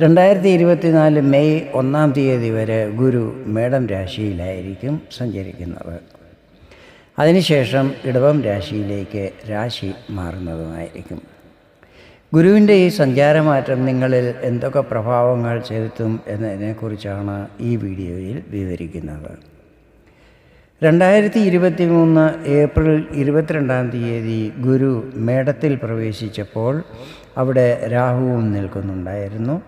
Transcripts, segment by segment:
രണ്ടായിരത്തി ഇരുപത്തിനാല് മെയ് ഒന്നാം തീയതി വരെ ഗുരു മേടം രാശിയിലായിരിക്കും സഞ്ചരിക്കുന്നത്. അതിനുശേഷം ഇടവം രാശിയിലേക്ക് രാശി മാറുന്നതുമായിരിക്കും. ഗുരുവിന്റെ ഈ സഞ്ചാരമാറ്റം നിങ്ങളിൽ എന്തൊക്കെ പ്രഭാവങ്ങൾ ചെലുത്തും എന്നതിനെക്കുറിച്ചാണ് ഈ വീഡിയോയിൽ വിവരിക്കുന്നത്. രണ്ടായിരത്തി ഇരുപത്തി മൂന്ന് ഏപ്രിൽ ഇരുപത്തിരണ്ടാം തീയതി ഗുരു മേടത്തിൽ പ്രവേശിച്ചപ്പോൾ അവിടെ രാഹുവും നിൽക്കുന്നുണ്ടായിരുന്നു.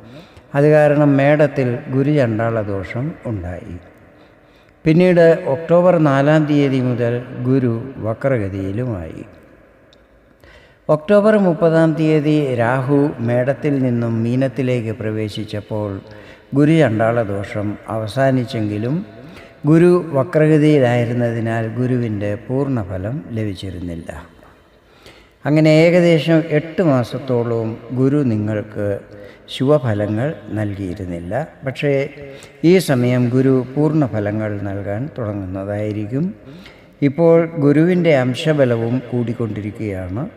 അത് കാരണം മേടത്തിൽ ഗുരുചണ്ടാള ദോഷം ഉണ്ടായി. പിന്നീട് ഒക്ടോബർ നാലാം തീയതി മുതൽ ഗുരു വക്രഗതിയിലുമായി. ഒക്ടോബർ മുപ്പതാം തീയതി രാഹു മേടത്തിൽ നിന്നും മീനത്തിലേക്ക് പ്രവേശിച്ചപ്പോൾ ഗുരു ചണ്ടാള ദോഷം അവസാനിച്ചെങ്കിലും ഗുരു വക്രഗതിയിലായിരുന്നതിനാൽ ഗുരുവിന്റെ പൂർണഫലം ലഭിച്ചിരുന്നില്ല. അങ്ങനെ ഏകദേശം എട്ട് മാസത്തോളവും ഗുരു നിങ്ങൾക്ക് ശുഭഫലങ്ങൾ നൽകിയിരുന്നില്ല. പക്ഷേ ഈ സമയം ഗുരു പൂർണഫലങ്ങൾ നൽകാൻ തുടങ്ങുന്നതായിരിക്കും. ഇപ്പോൾ ഗുരുവിന്റെ അംശബലവും കൂടിക്കൊണ്ടിരിക്കുകയാണ്.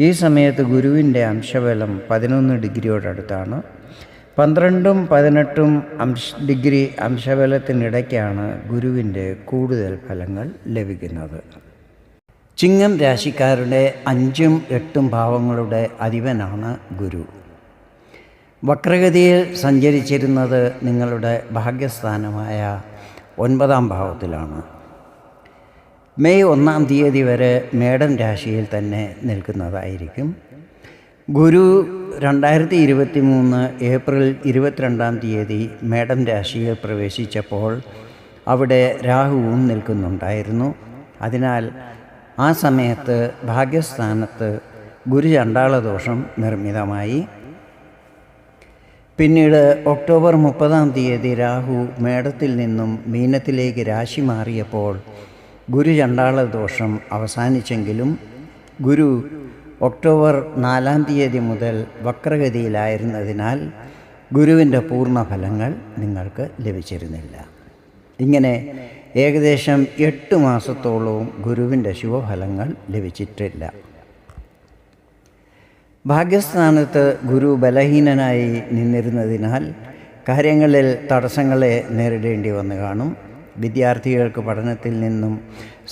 ഈ സമയത്ത് ഗുരുവിന്റെ അംശബലം പതിനൊന്ന് ഡിഗ്രിയോടടുത്താണ്. പന്ത്രണ്ടും പതിനെട്ടും അംശ ഡിഗ്രി അംശബലത്തിനിടയ്ക്കാണ് ഗുരുവിന്റെ കൂടുതൽ ഫലങ്ങൾ ലഭിക്കുന്നത്. ചിങ്ങം രാശിക്കാരുടെ അഞ്ചും എട്ടും ഭാവങ്ങളുടെ അധിപനാണ് ഗുരു. വക്രഗതിയിൽ സഞ്ചരിച്ചിരുന്നത് നിങ്ങളുടെ ഭാഗ്യസ്ഥാനമായ ഒൻപതാം ഭാവത്തിലാണ്. മെയ് ഒന്നാം തീയതി വരെ മേടം രാശിയിൽ തന്നെ നിൽക്കുന്നതായിരിക്കും. ഗുരു രണ്ടായിരത്തി ഇരുപത്തി മൂന്ന് ഏപ്രിൽ ഇരുപത്തിരണ്ടാം തീയതി മേടം രാശിയിൽ പ്രവേശിച്ചപ്പോൾ അവിടെ രാഹുവും നിൽക്കുന്നുണ്ടായിരുന്നു. അതിനാൽ ആ സമയത്ത് ഭാഗ്യസ്ഥാനത്ത് ചണ്ടാളദോഷം നിർമ്മിതമായി. പിന്നീട് ഒക്ടോബർ മുപ്പതാം തീയതി രാഹു മേടത്തിൽ നിന്നും മീനത്തിലേക്ക് രാശി മാറിയപ്പോൾ ഗുരു ചണ്ടാള ദോഷം അവസാനിച്ചെങ്കിലും ഗുരു ഒക്ടോബർ നാലാം തീയതി മുതൽ വക്രഗതിയിലായിരുന്നതിനാൽ ഗുരുവിന്റെ പൂർണ ഫലങ്ങൾ നിങ്ങൾക്ക് ലഭിച്ചിരുന്നില്ല. ഇങ്ങനെ ഏകദേശം എട്ട് മാസത്തോളവും ഗുരുവിന്റെ ശുഭഫലങ്ങൾ ലഭിച്ചിട്ടില്ല. ഭാഗ്യസ്ഥാനത്ത് ഗുരു ബലഹീനനായി നിന്നിരുന്നതിനാൽ കാര്യങ്ങളിൽ തടസ്സങ്ങളെ നേരിടേണ്ടി വന്നു കാണും. വിദ്യാർത്ഥികൾക്ക് പഠനത്തിൽ നിന്നും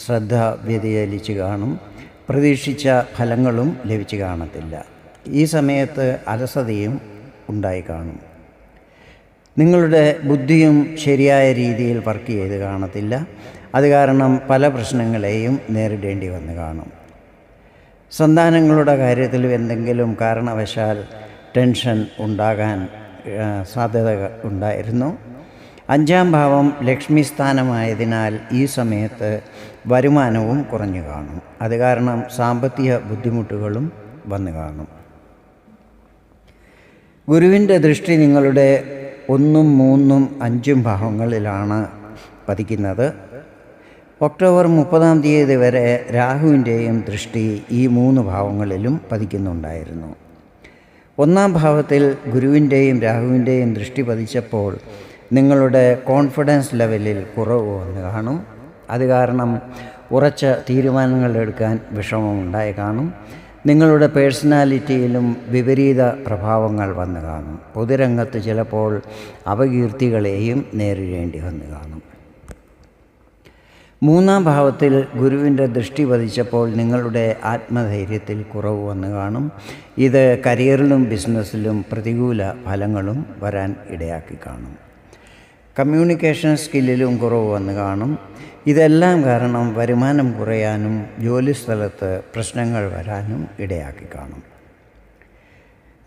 ശ്രദ്ധ വ്യതിചലിച്ച് കാണും. പ്രതീക്ഷിച്ച ഫലങ്ങളും ലഭിച്ചു കാണത്തില്ല. ഈ സമയത്ത് അലസതയും ഉണ്ടായി കാണും. നിങ്ങളുടെ ബുദ്ധിയും ശരിയായ രീതിയിൽ വർക്ക് ചെയ്ത് കാണത്തില്ല. അത് കാരണം പല പ്രശ്നങ്ങളെയും നേരിടേണ്ടി വന്ന് കാണും. സന്താനങ്ങളുടെ കാര്യത്തിൽ എന്തെങ്കിലും കാരണവശാൽ ടെൻഷൻ ഉണ്ടാകാൻ സാധ്യത ഉണ്ടായിരുന്നു. അഞ്ചാം ഭാവം ലക്ഷ്മി സ്ഥാനമായതിനാൽ ഈ സമയത്ത് വരുമാനവും കുറഞ്ഞു കാണും. അത് കാരണം സാമ്പത്തിക ബുദ്ധിമുട്ടുകളും വന്നു കാണും. ഗുരുവിന്റെ ദൃഷ്ടി നിങ്ങളുടെ ഒന്നും മൂന്നും അഞ്ചും ഭാവങ്ങളിലാണ് പതിക്കുന്നത്. ഒക്ടോബർ മുപ്പതാം തീയതി വരെ രാഹുവിന്റെയും ദൃഷ്ടി ഈ മൂന്ന് ഭാവങ്ങളിലും പതിക്കുന്നുണ്ടായിരുന്നു. ഒന്നാം ഭാവത്തിൽ ഗുരുവിന്റെയും രാഹുവിന്റെയും ദൃഷ്ടി പതിച്ചപ്പോൾ നിങ്ങളുടെ കോൺഫിഡൻസ് ലെവലിൽ കുറവ് വന്ന് കാണും. അത് കാരണം ഉറച്ച തീരുമാനങ്ങൾ എടുക്കാൻ വിഷമമുണ്ടായി കാണും. നിങ്ങളുടെ പേഴ്സണാലിറ്റിയിലും വിപരീത പ്രഭാവങ്ങൾ വന്നു കാണും. പൊതുരംഗത്ത് ചിലപ്പോൾ അപകീർത്തികളെയും നേരിടേണ്ടി വന്നു കാണും. മൂന്നാം ഭാവത്തിൽ ഗുരുവിന്റെ ദൃഷ്ടി പതിച്ചപ്പോൾ നിങ്ങളുടെ ആത്മധൈര്യത്തിൽ കുറവ് വന്നു കാണും. ഇത് കരിയറിലും ബിസിനസ്സിലും പ്രതികൂല ഫലങ്ങളും വരാൻ ഇടയാക്കി കാണും. കമ്മ്യൂണിക്കേഷൻ സ്കില്ലിലും കുറവ് വന്ന് കാണും. ഇതെല്ലാം കാരണം വരുമാനം കുറയാനും ജോലിസ്ഥലത്ത് പ്രശ്നങ്ങൾ വരാനും ഇടയാക്കി കാണും.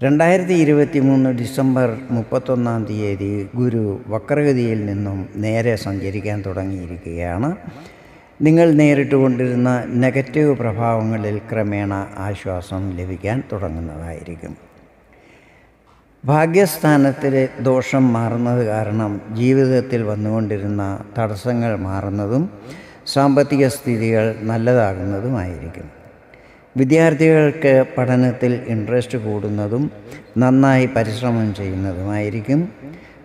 രണ്ടായിരത്തി ഇരുപത്തി മൂന്ന് ഡിസംബർ മുപ്പത്തൊന്നാം തീയതി ഗുരു വക്രഗതിയിൽ നിന്നും നേരെ സഞ്ചരിക്കാൻ തുടങ്ങിയിരിക്കുകയാണ്. നിങ്ങൾ നേരിട്ട് കൊണ്ടിരുന്ന നെഗറ്റീവ് പ്രഭാവങ്ങളിൽ ക്രമേണ ആശ്വാസം ലഭിക്കാൻ തുടങ്ങുന്നതായിരിക്കും. ഭാഗ്യസ്ഥാനത്തിലെ ദോഷം മാറുന്നത് കാരണം ജീവിതത്തിൽ വന്നുകൊണ്ടിരുന്ന തടസ്സങ്ങൾ മാറുന്നതും സാമ്പത്തിക സ്ഥിതികൾ നല്ലതാകുന്നതുമായിരിക്കും. വിദ്യാർത്ഥികൾക്ക് പഠനത്തിൽ ഇൻട്രസ്റ്റ് കൂടുന്നതും നന്നായി പരിശ്രമം ചെയ്യുന്നതുമായിരിക്കും.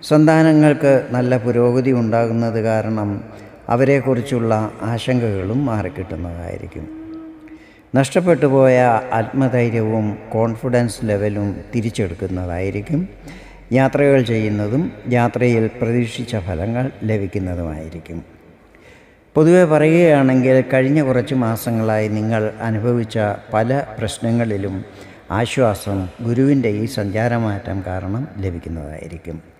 സന്താനങ്ങൾക്ക് നല്ല പുരോഗതി ഉണ്ടാകുന്നത് കാരണം അവരെക്കുറിച്ചുള്ള ആശങ്കകളും മാറിക്കിട്ടുന്നതായിരിക്കും. നഷ്ടപ്പെട്ടു പോയ ആത്മധൈര്യവും കോൺഫിഡൻസ് ലെവലും തിരിച്ചെടുക്കുന്നതായിരിക്കും. യാത്രകൾ ചെയ്യുന്നതും യാത്രയിൽ പ്രതീക്ഷിച്ച ഫലങ്ങൾ ലഭിക്കുന്നതുമായിരിക്കും. പൊതുവെ പറയുകയാണെങ്കിൽ കഴിഞ്ഞ കുറച്ച് മാസങ്ങളായി നിങ്ങൾ അനുഭവിച്ച പല പ്രശ്നങ്ങളിലും ആശ്വാസം ഗുരുവിന്റെ ഈ സഞ്ചാരമാറ്റം കാരണം ലഭിക്കുന്നതായിരിക്കും.